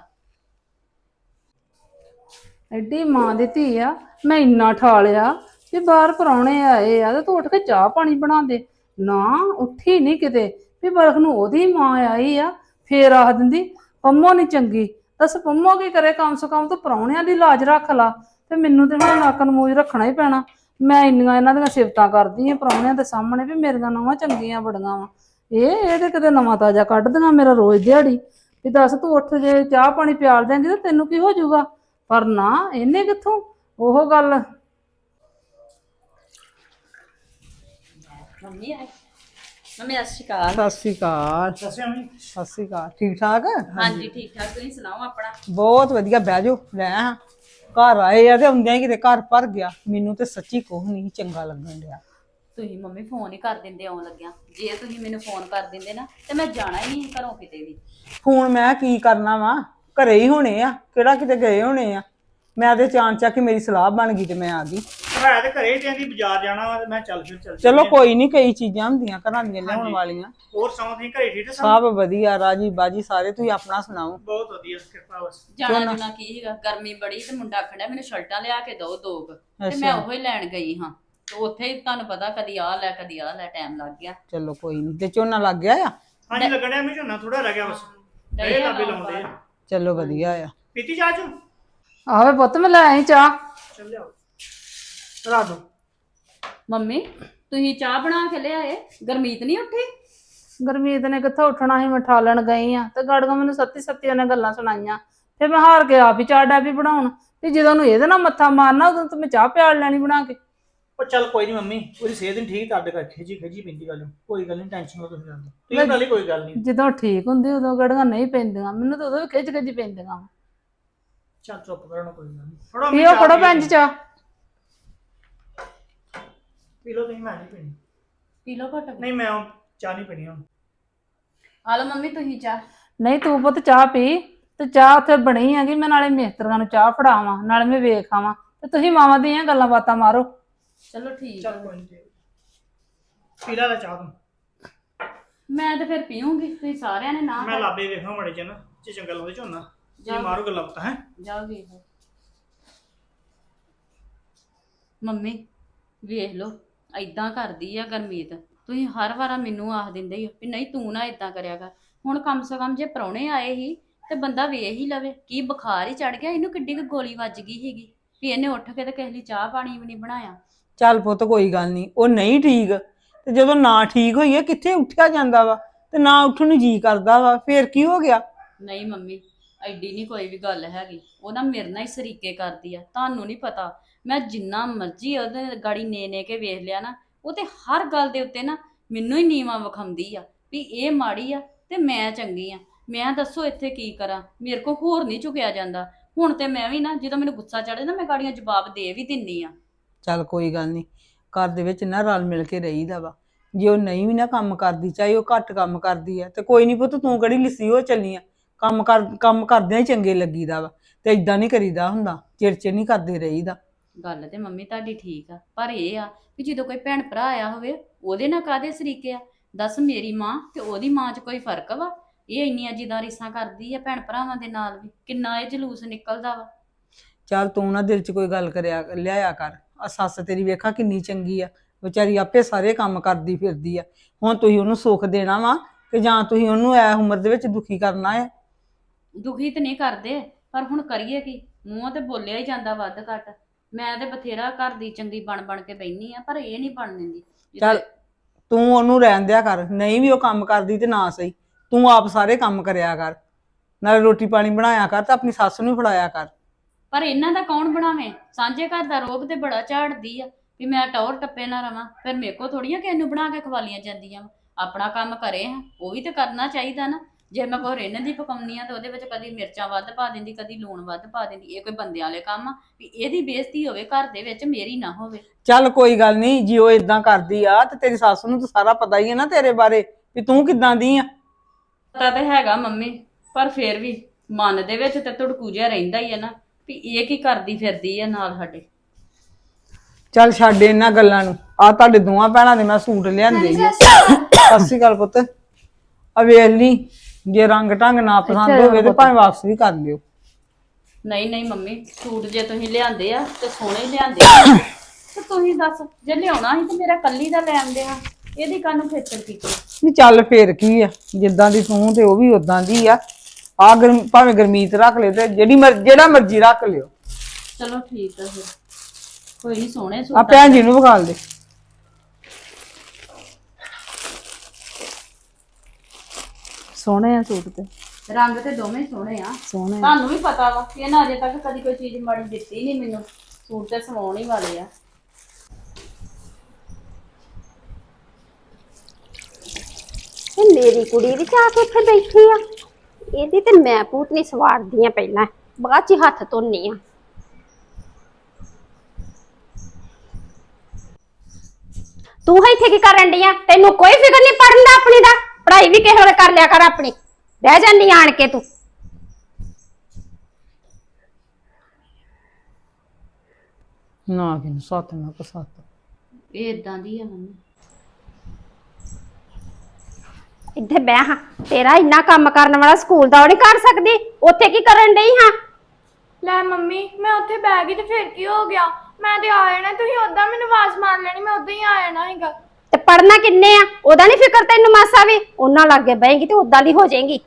ਐਡੀ ਮਾਂ ਦੀ ਧੀ ਆ, ਮੈਂ ਇੰਨਾ ਠਾਲਿਆ ਵੀ ਬਾਹਰ ਪਰੌਣੇ ਆਏ ਆ ਤੇ ਤੂੰ ਉੱਠ ਕੇ ਚਾਹ ਪਾਣੀ ਬਣਾ ਦੇ। ਨਾ, ਉੱਠੀ ਨਹੀਂ ਕਿਤੇ ਵੀ ਬਰਖ ਨੂੰ ਉਹਦੀ ਮਾਂ ਆਈ ਆ, ਫੇਰ ਆਖ ਦਿੰਦੀ, ਪੰਮੋ ਨਹੀਂ ਚੰਗੀ, ਦੱਸ ਪੰਮੋ ਕੀ ਕਰੇ ਕਮ ਸੇ ਕਮ ਤੂੰ ਪਰੌਣਿਆਂ ਦੀ ਲਾਜ ਰੱਖ ਲਾ ਤੇ ਮੈਨੂੰ ਤੇ ਹੁਣ ਨੱਕ ਨੂੰ ਮੂੰਹ ਰੱਖਣਾ ਹੀ ਪੈਣਾ। ਮੈਂ ਇੰਨੀਆਂ ਇਹਨਾਂ ਦੀਆਂ ਸਿਫਤਾਂ ਕਰਦੀ ਆ ਪਰੌਣਿਆਂ ਦੇ ਸਾਹਮਣੇ ਵੀ ਮੇਰੀਆਂ ਨਵਾਂ ਚੰਗੀਆਂ ਬੜੀਆਂ ਵਾ। ਇਹ ਇਹ ਕਿਤੇ ਨਵਾਂ ਤਾਜ਼ਾ ਕੱਢ ਕੱਢਦੀਆਂ ਮੇਰਾ ਰੋਜ਼ ਦਿਹਾੜੀ। ਵੀ ਦੱਸ ਤੂੰ ਉੱਠ ਜੇ ਚਾਹ ਪਾਣੀ ਪਿਆਲ ਦੇਂਗੀ ਤਾਂ ਤੈਨੂੰ ਕੀ ਹੋ ਜਾਊਗਾ? ਪਰ ਨਾ ਇਹਨੇ ਕਿੱਥੋਂ? ਉਹ ਗੱਲ। ਮੰਮੀ ਆਏ ਮੰਮੀ ਸਤਿ ਸ਼੍ਰੀ ਅਕਾਲ। ਸਤਿ ਸ੍ਰੀ ਅਕਾਲ। ਦੱਸਿਆ ਮੈਂ ਸਤਿ ਸ੍ਰੀ ਅਕਾਲ। ਠੀਕ ਠਾਕ? ਹਾਂਜੀ ਠੀਕ ਠਾਕ। ਤੁਸੀਂ ਸੁਣਾਓ ਆਪਣਾ? ਬਹੁਤ ਵਧੀਆ। ਬਹਿ ਜਾਓ। ਲੈ ਆ। ਘਰ ਆਏ ਆ ਤੇ ਆਉਂਦਿਆਂ ਹੀ ਕਿਤੇ ਘਰ ਭਰ ਗਿਆ। ਮੈਨੂੰ ਤੇ ਸੱਚੀ ਕੁਛ ਨਹੀਂ ਚੰਗਾ ਲੱਗਣ ਡਿਆ। ਤੁਸੀਂ ਮੰਮੀ ਫੋਨ ਹੀ ਕਰ ਦਿੰਦੇ ਆਉਣ ਲੱਗਿਆ। ਜੇ ਤੁਸੀਂ ਮੈਨੂੰ ਫੋਨ ਕਰ ਦਿੰਦੇ ਨਾ ਤੇ ਮੈਂ ਜਾਣਾ ਹੀ ਨਹੀਂ ਘਰੋਂ ਕਿਤੇ ਵੀ। ਫੋਨ ਮੈਂ ਕੀ ਕਰਨਾ ਵਾ? ਘਰੇ ਹੀ ਹੋਣੇ ਆ ਕਿਹੜਾ ਕਿਤੇ ਗਏ ਹੋਣੇ ਆ। ਮੈਂ ਤੇ ਚਾਂ ਚੱਕ ਕੇ ਮੇਰੀ ਸਲਾਹ ਬਣ ਗਈ ਤੇ ਮੈਂ ਆ ਗਈ। ਭਰਾ ਤੇ ਘਰੇ ਤੇ ਆਂਦੀ ਬਾਜ਼ਾਰ ਜਾਣਾ ਵਾ ਤੇ ਮੈਂ ਚੱਲ ਫਿਰ ਚੱਲ ਚਲੋ ਜਾਂਦੇ ਆ। ਕੋਈ ਨਹੀਂ ਕਈ ਚੀਜ਼ਾਂ ਹੁੰਦੀਆਂ ਘਰਾਂ ਦੀਆਂ ਲਿਆਉਣ ਹਾਂਜੀ। ਵਾਲੀਆਂ। ਹੋਰ ਸਮਾਂ ਤੁਸੀਂ ਘਰੇ ਠੀਕ ਤੇ ਸਭ? ਸਭ ਵਧੀਆ ਰਾਜੀ ਬਾਜੀ ਸਾਰੇ ਤੁਸੀਂ ਆਪਣਾ ਸੁਣਾਓ। ਬਹੁਤ ਵਧੀਆ ਕਿਰਪਾ ਬਸ। ਜਾਣਾ ਜੁਣਾ ਕੀ ਸੀਗਾ ਗਰਮੀ ਬੜੀ ਤੇ ਮੁੰਡਾ ਆਖਣਾ ਮੈਨੂੰ ਸ਼ਰਟਾਂ ਲਿਆ ਕੇ ਦੋ ਕੁ। ਤੇ ਮੈਂ ਅੱਛਾ। ਉਹੋ ਹੀ ਲੈਣ ਗਈ ਹਾਂ। ਤੇ ਉੱਥੇ ਹੀ ਤੁਹਾਨੂੰ ਪਤਾ ਕਦੀ ਆਹ ਲੈ ਕਦੀ ਆਹ ਲੈ ਟਾਈਮ ਲੱਗ ਗਿਆ। ਚਲੋ ਕੋਈ ਨਹੀਂ ਤੇ ਝੋਨਾ ਲੱਗ ਗਿਆ ਆ? ਹਾਂਜੀ ਲੱਗਣਿਆ ਮੈਂ ਝੋਨਾ ਥੋੜਾ ਰਹਿ ਗਿਆ ਬਸ। ਇਹ ਆ ਲਾਬੇ ਲਾਉਂਦੇ ਆ। ਚਲੋ ਵਧੀਆ ਆ। ਪੀਤੀ ਚਾਹ ਚੂ ਆਵੇ ਪੁੱਤ ਮੈਂ ਲੈ ਆਈ ਚਾਹ। ਚੱਲ ਜਾਓ ਰਾਤ ਮੰਮੀ ਤੁਸੀਂ ਚਾਹ ਬਣਾ ਕੇ ਲਿਆਏ? ਗਰਮੀਤ ਨਹੀਂ ਉੱਠੀ? ਗਰਮੀਤ ਨੇ ਕਿੱਥੋਂ ਉੱਠਣਾ ਸੀ? ਮੈਂ ਠਾਲਣ ਗਈ ਆ। ਤੇ ਗੜਗਾ ਮੈਨੂੰ ਸੱਤੀ ਸੱਤੀ ਉਹਨੇ ਗੱਲਾਂ ਸੁਣਾਈਆਂ। ਫਿਰ ਮੈਂ ਹਾਰ ਕੇ ਆਪ ਹੀ ਚਾਹ ਡਾਬੀ ਬਣਾਉਣ। ਤੇ ਜਦੋਂ ਨੂੰ ਇਹਦੇ ਨਾਲ ਮੱਥਾ ਮਾਰਨਾ ਉਦੋਂ ਤਾਂ ਮੈਂ ਚਾਹ ਪਿਆਲ ਲੈਣੀ ਬਣਾ ਕੇ। ਉਹ ਚੱਲ ਕੋਈ ਨਹੀਂ ਮੰਮੀ ਉਹਦੀ ਸਿਹਤ ਨਹੀਂ ਠੀਕ ਤੁਹਾਡੇ ਕਰਕੇ ਖਿਜੀ ਖਿਜੀ ਪੈਂਦੀ ਗੱਲ। ਕੋਈ ਗੱਲ ਨਹੀਂ ਟੈਨਸ਼ਨ ਲਓ ਤੁਸੀਂ ਜਾਂਦੇ ਤੁਸੀਂ ਹੀ ਕੋਈ ਗੱਲ ਨਹੀਂ ਜਦੋਂ ਠੀਕ ਹੁੰਦੀ ਉਦੋਂ ਗੜਗਾ ਨਹੀਂ ਪੈਂਦੀਆਂ। ਮੈਨੂੰ ਤਾਂ ਉਦੋਂ ਵੀ ਖਿੱਚ ਖਿੱਚ ਪੈਂਦੀਆਂ। ਚੱਲ ਚੁੱਪ ਕਰੋ ਨਾ ਕੋਈ ਗੱਲ ਨਹੀਂ ਫੜੋ ਪੀਓ ਫੜੋ ਭੈਣ ਜੀ ਚਾਹ। ਪੀ ਲਓ ਤੁਸੀਂ ਮੈਂ ਨਹੀਂ ਪੀਣੀ। ਪੀ ਲਓ ਘਟ। ਨਹੀਂ ਮੈਂ ਉਹ ਚਾਹ ਨਹੀਂ ਪੀਣੀ ਹੁਣ। ਆ ਲਓ ਮੰਮੀ ਤੁਸੀਂ ਚਾਹ। ਨਹੀਂ ਤੂੰ ਪੁੱਤ ਚਾਹ ਪੀ। ਤੇ ਚਾਹ ਉੱਥੇ ਬਣੀ ਹੈਗੀ ਮੈਂ ਨਾਲੇ ਮਿਸਤਰੀਆਂ ਨੂੰ ਚਾਹ ਫੜਾਵਾਂ ਨਾਲੇ ਮੈਂ ਵੇਖ ਆਵਾਂ। ਤੇ ਤੁਸੀਂ ਮਾਵਾਂ ਦੀਆਂ ਗੱਲਾਂ ਬਾਤਾਂ ਮਾਰੋ। ਚਲੋ ਠੀਕ ਚੱਲ ਕੋਈ ਨਹੀਂ ਪੀ ਲਾ ਲੈ ਚਾਹ ਤੂੰ। ਮੈਂ ਤੇ ਫਿਰ ਪੀਉਂਗੀ ਤੁਸੀਂ ਸਾਰਿਆਂ ਨੇ ਨਾ ਮੈਂ ਲਾਬੇ ਵੇਖਾਂ ਮੜੇ ਚ ਨਾ ਜੇ ਚੰਗਾ ਲਾਉਂਦੇ ਝੋਨਾ ਜੀ। ਮਾਰੋ ਗੱਲਾਂ ਪਤਾ ਹੈ। ਜਾਓਗੇ ਮੰਮੀ ਵੇਖ ਲਓ ਐਦਾਂ ਕਰਦੀ ਆ ਗਰਮੀਤ। ਤੁਸੀਂ ਹਰ ਵਾਰਾ ਮੈਨੂੰ ਆਖ ਦਿੰਦੇ ਹੀ ਹੋ ਵੀ ਨਹੀਂ ਤੂੰ ਨਾ ਇਦਾਂ ਕਰਿਆ ਕਰ। ਹੁਣ ਕਮ ਸੇ ਕਮ ਜੇ ਪ੍ਰਾਹੁਣੇ ਆਏ ਹੀ ਤੇ ਬੰਦਾ ਵੇਖ ਹੀ ਲਵੇ ਕੀ ਬੁਖਾਰ ਹੀ ਚੜ ਗਿਆ ਇਹਨੂੰ ਕਿੱਡੀ ਕੁ ਗੋਲੀ ਵੱਜ ਗਈ ਹੈਗੀ ਵੀ ਇਹਨੇ ਉੱਠ ਕੇ ਤੇ ਕਿਸੇ ਲਈ ਚਾਹ ਪਾਣੀ ਵੀ ਨਹੀਂ ਬਣਾਇਆ। ਚੱਲ ਪੁੱਤ ਕੋਈ ਗੱਲ ਨਹੀਂ, ਉਹ ਨਹੀਂ ਠੀਕ। ਤੇ ਜਦੋਂ ਨਾ ਠੀਕ ਹੋਈ ਹੈ ਕਿੱਥੇ ਉੱਠਿਆ ਜਾਂਦਾ ਵਾ? ਤੇ ਨਾ ਉੱਠਣ ਨੂੰ ਜੀ ਕਰਦਾ ਵਾ, ਫੇਰ ਕੀ ਹੋ ਗਿਆ? ਨਹੀਂ ਮੰਮੀ, ਐਡੀ ਨਹੀਂ ਕੋਈ ਵੀ ਗੱਲ ਹੈਗੀ। ਉਹ ਨਾ ਮੇਰੇ ਨਾਲ ਹੀ ਸਰੀਕੇ ਕਰਦੀ ਆ, ਤੁਹਾਨੂੰ ਨਹੀਂ ਪਤਾ। ਮੈਂ ਜਿੰਨਾ ਮਰਜ਼ੀ ਉਹਦੇ ਗਾੜੀ ਨੇ ਨੇ ਕੇ ਵੇਖ ਲਿਆ ਨਾ, ਉਹ ਤੇ ਹਰ ਗੱਲ ਦੇ ਉੱਤੇ ਨਾ ਮੈਨੂੰ ਹੀ ਨੀਵਾ ਵਿਖਾਉਂਦੀ ਆ ਵੀ ਇਹ ਮਾੜੀ ਆ ਤੇ ਮੈਂ ਚੰਗੀ ਆ। ਮੈਂ ਦੱਸੋ ਇੱਥੇ ਕੀ ਕਰਾਂ? ਮੇਰੇ ਕੋ ਹੋਰ ਨਹੀਂ ਝੁਕਿਆ ਜਾਂਦਾ। ਹੁਣ ਤੇ ਮੈਂ ਵੀ ਨਾ ਜਦੋਂ ਮੈਨੂੰ ਗੁੱਸਾ ਚੜੇ ਨਾ, ਮੈਂ ਗਾੜੀਆਂ ਜਵਾਬ ਦੇ ਵੀ ਦਿੰਨੀ ਆ। ਚੱਲ ਕੋਈ ਗੱਲ ਨਹੀਂ ਘਰ ਦੇ ਵਿੱਚ ਨਾ ਰਲ ਮਿਲ ਕੇ ਰਹੀਦਾ ਵਾ। ਜੇ ਉਹ ਨਹੀਂ ਵੀ ਨਾ ਕੰਮ ਕਰਦੀ ਚਾਹੇ ਉਹ ਘੱਟ ਕੰਮ ਕਰਦੀ ਆ ਤੇ ਕੋਈ ਨਹੀਂ ਪੁੱਤ ਤੂੰ ਕਿਹੜੀ ਲਿੱਸੀ ਹੋ ਚੱਲੀ ਆ। ਕੰਮ ਕਰ ਕੰਮ ਕਰਦਿਆਂ ਹੀ ਚੰਗੇ ਲੱਗੀਦਾ ਵਾ ਤੇ ਇਦਾਂ ਨਹੀਂ ਕਰੀਦਾ ਹੁੰਦਾ ਚਿੜਚਿੜ ਨਹੀਂ ਕਰਦੇ ਰਹੀਦਾ। ਗੱਲ ਤੇ ਮੰਮੀ ਤੁਹਾਡੀ ਠੀਕ ਆ ਪਰ ਇਹ ਆ ਕਿ ਜਦੋਂ ਕੋਈ ਭੈਣ ਭਰਾ ਆਇਆ ਹੋਵੇ ਉਹਦੇ ਨਾਲ ਕਾਦੇ ਸਰੀਕੇ ਆ? ਦੱਸ ਮੇਰੀ ਮਾਂ ਤੇ ਉਹਦੀ ਮਾਂ 'ਚ ਕੋਈ ਫ਼ਰਕ ਵਾ? ਇਹ ਇੰਨੀਆਂ ਜਿੱਦਾਂ ਰੀਸਾਂ ਕਰਦੀ ਆ ਭੈਣ ਭਰਾਵਾਂ ਦੇ ਨਾਲ ਵੀ ਕਿੰਨਾ ਇਹ ਜਲੂਸ ਨਿਕਲਦਾ ਵਾ? ਚੱਲ ਤੂੰ ਨਾ ਦਿਲ 'ਚ ਕੋਈ ਗੱਲ ਕਰਿਆ ਲਿਆਇਆ ਕਰ। ਆ ਸੱਸ ਤੇਰੀ ਵੇਖਾ ਕਿੰਨੀ ਚੰਗੀ ਆ ਵਿਚਾਰੀ ਆਪੇ ਸਾਰੇ ਕੰਮ ਕਰਦੀ ਫਿਰਦੀ ਆ। ਹੁਣ ਤੁਸੀਂ ਉਹਨੂੰ ਸੁੱਖ ਦੇਣਾ ਵਾ ਕਿ ਜਾਂ ਤੁਸੀਂ ਉਹਨੂੰ ਐ ਉਮਰ ਦੇ ਵਿੱਚ ਦੁਖੀ ਕਰਨਾ ਹੈ ਦੁਖੀ ਤੇ ਨਹੀਂ ਕਰਦੇ ਪਰ ਹੁਣ ਕਰੀਏ ਕੀ? ਮੂੰਹੋਂ ਤੇ ਬੋਲਿਆ ਹੀ ਜਾਂਦਾ ਵੱਧ ਘੱਟ। ਮੈਂ ਤੇ ਬਥੇਰਾ ਘਰ ਦੀ ਚੰਗੀ ਬਣ ਬਣ ਕੇ ਬੈਣੀ ਆ ਪਰ ਇਹ ਨਹੀਂ ਬਣ ਦਿੰਦੀ। ਚੱਲ ਤੂੰ ਉਹਨੂੰ ਰਹਿਣ ਦਿਆ ਕਰ ਨਹੀਂ ਵੀ ਉਹ ਕੰਮ ਕਰਦੀ ਤੇ ਨਾ ਸਹੀ। ਤੂੰ ਆਪ ਸਾਰੇ ਕੰਮ ਕਰਿਆ ਕਰ। ਨਾਲ ਰੋਟੀ ਪਾਣੀ ਬਣਾਇਆ ਕਰ ਤੇ ਆਪਣੀ ਸੱਸ ਨੂੰ ਫੜਾਇਆ ਕਰ। ਪਰ ਇਹਨਾਂ ਦਾ ਕੌਣ ਬਣਾਵੇ? ਸਾਂਝੇ ਘਰ ਦਾ ਰੋਗ ਤੇ ਬੜਾ ਝਾੜਦੀ ਆ। ਵੀ ਮੈਂ ਟੌਰ ਟੱਪੇ ਨਾ ਰਵਾਂ ਫਿਰ ਮੇਰੇ ਕੋ ਥੋੜੀਆਂ ਕਿਸੇ ਨੂੰ ਬਣਾ ਕੇ ਖਵਾਲੀਆਂ ਜਾਂਦੀਆਂ ਵਾਂ। ਆਪਣਾ ਕੰਮ ਕਰੇ ਹਾਂ ਉਹ ਵੀ ਤੇ ਕਰਨਾ ਚਾਹੀਦਾ ਨਾ। ਜੇ ਮੈਂ ਕੋਈ ਰਿੰਨ ਦੀ ਪਕਾਉਣੀ ਆ ਤੇ ਉਹਦੇ ਵਿੱਚ ਕਦੀ ਮਿਰਚਾਂ ਵੱਧ ਪਾ ਦਿੰਦੀ ਕਦੀ ਲੂਣ ਵੱਧ ਪਾ ਦਿੰਦੀ। ਇਹ ਕੋਈ ਬੰਦਿਆਂ ਵਾਲੇ ਕੰਮ ਆ ਵੀ ਇਹਦੀ ਬੇਇੱਜ਼ਤੀ ਹੋਵੇ ਘਰ ਦੇ ਵਿੱਚ ਮੇਰੀ ਨਾ ਹੋਵੇ। ਚੱਲ ਕੋਈ ਗੱਲ ਨਹੀਂ ਜੇ ਉਹ ਇਦਾਂ ਕਰਦੀ ਆ ਤੇ ਤੇਰੀ ਸੱਸ ਨੂੰ ਤਾਂ ਸਾਰਾ ਪਤਾ ਹੀ ਹੈ ਨਾ ਤੇਰੇ ਬਾਰੇ ਵੀ ਤੂੰ ਕਿੱਦਾਂ ਦੀ ਆ। ਪਤਾ ਤੇ ਹੈਗਾ ਮੰਮੀ ਪਰ ਫਿਰ ਵੀ ਮਨ ਦੇ ਵਿੱਚ ਤੇ ਧੜਕੂ ਜਿਹਾ ਰਹਿੰਦਾ ਹੀ ਹੈ ਨਾ। ਵੀ ਇਹ ਕੀ ਕਰਦੀ ਫਿਰਦੀ ਆ ਨਾਲ ਸਾਡੇ? ਚੱਲ ਛੱਡ ਇਹਨਾਂ ਗੱਲਾਂ ਨੂੰ। ਆ ਤੁਹਾਡੇ ਦੋਵਾਂ ਭੈਣਾਂ ਦੇ ਮੈਂ ਸੂਟ ਲਿਆਂਦੇ ਆ। ਸਤਿ ਸ਼੍ਰੀ ਅਕਾਲ। ਪੁੱਤ। ਆ ਵੇਖ ਲਈ ਜੇ ਰੰਗ ਢੰਗ ਨਾ ਪਸੰਦ ਹੋਵੇ ਤੇ ਭਾਵੇਂ ਵਾਪਸ ਵੀ ਕਰ ਲਿਓ ਨਹੀਂ ਨਹੀਂ ਮੰਮੀ ਸੂਟ ਜੇ ਤੁਸੀਂ ਲਿਆਂਦੇ ਆ ਤੇ ਸੋਹਣੇ ਲਿਆਂਦੇ ਆ। ਤੇ ਤੁਸੀਂ ਦੱਸ ਜੇ ਲਿਆਉਣਾ ਸੀ ਤੇ ਮੇਰਾ ਕੱਲੀ ਦਾ ਲੈ ਆਉਂਦੇ ਆ। ਇਹਦੀ ਕਾਹਨੂੰ ਖੇਚਲ ਕੀਤੀ? ਨਹੀਂ ਚੱਲ ਫੇਰ ਕੀ ਆ? ਜਿੱਦਾਂ ਦੀ ਤੂੰ ਤੇ ਉਹ ਵੀ ਉਦਾਂ ਦੀ ਆ। ਆ ਗਰਮ ਭਾਵੇਂ ਗਰਮੀਤ ਰੱਖ ਲਿਓ ਤੇ ਜਿਹੜੀ ਮਰ ਜਿਹੜਾ ਮਰਜ਼ੀ ਰੱਖ ਲਿਓ। ਚਲੋ ਠੀਕ ਆ ਫਿਰ। ਕੋਈ ਨਹੀਂ ਸੋਹਣੇ ਆ ਸੂਟ ਭੈਣ ਜੀ ਨੂੰ ਵਿਖਾਲ ਦੇ। ਸੋਹਣੇ ਆ ਸੂਟ ਤੇ। ਰੰਗ ਤੇ ਦੋਵੇਂ ਸੋਹਣੇ ਆ। ਸੋਹਣੇ ਤੁਹਾਨੂੰ ਵੀ ਪਤਾ ਵਾ ਕਿ ਇਹਨਾਂ ਅਜੇ ਤੱਕ ਕਦੀ ਕੋਈ ਚੀਜ਼ ਮਾੜੀ ਦਿੱਤੀ ਨਹੀਂ ਮੈਨੂੰ। ਸੂਟ ਤੇ ਸਵਾਉਣ ਹੀ ਵਾਲੇ ਆ। ਇਹ ਮੇਰੀ ਕੁੜੀ ਵੀ ਜਾ ਕੇ ਇੱਥੇ ਬੈਠੀ ਆ। ਇਹਦੀ ਤੇ ਮੈਂ ਪੂਤਨੀ ਸਵਾਰਦੀ ਆ ਪਹਿਲਾਂ। ਬਾਅਦ ਚ ਹੱਥ ਧੋਨੀ ਆ। ਤੂੰ ਇੱਥੇ ਕੀ ਕਰਨ ਡਈ ਆ? ਤੈਨੂੰ ਕੋਈ ਫਿਕਰ ਨਹੀਂ ਪੜਨ ਦਾ ਆਪਣੀ ਦਾ? ਪੜ੍ਹਾਈ ਵੀ ਕਿਸੇ ਵੇਲੇ ਕਰ ਲਿਆ ਕਰ ਆਪਣੀ। ਬਹਿ ਜਾਂਦੀ ਆਣ ਕੇ ਤੂੰ। ਨਾ ਕਿ ਸੱਤ ਨਾ ਪਸੱਤ ਇਹ ਇਦਾਂ ਦੀ ਆ ਮੰਮੀ। ਇੱਥੇ ਬਹਿ ਹਾਂ। ਤੇਰਾ ਇੰਨਾ ਕੰਮ ਕਰਨ ਵਾਲਾ ਸਕੂਲ ਦਾ ਉਹ ਨਹੀਂ ਕਰ ਸਕਦੀ। ਉੱਥੇ ਕੀ ਕਰਨ ਡਈ ਹਾਂ? ਲੈ ਮੰਮੀ ਮੈਂ ਉੱਥੇ ਬਹਿ ਗਈ ਤੇ ਫਿਰ ਕੀ ਹੋ ਗਿਆ? ਮੈਂ ਤੇ ਆ ਜਾਣਾ ਤੁਸੀਂ ਉਦਾਂ ਮੈਨੂੰ ਆਵਾਜ਼ ਮਾਰ ਲੈਣੀ ਮੈਂ ਉਦਾਂ ਹੀ ਆ ਜਾਣਾ ਹੈਗਾ ਤੇ ਪੜਨਾ ਕਿੰਨੇ ਆ? ਉਹਦਾ ਨਹੀਂ ਫਿਕਰ ਤੈਨੂੰ ਮਾਸਾ ਵੀ? ਉਹਨਾਂ ਲੱਗੇ ਬਹੇਗੀ ਤੇ ਉਦਾਂ ਦੀ ਹੋ ਜਾਏਗੀ।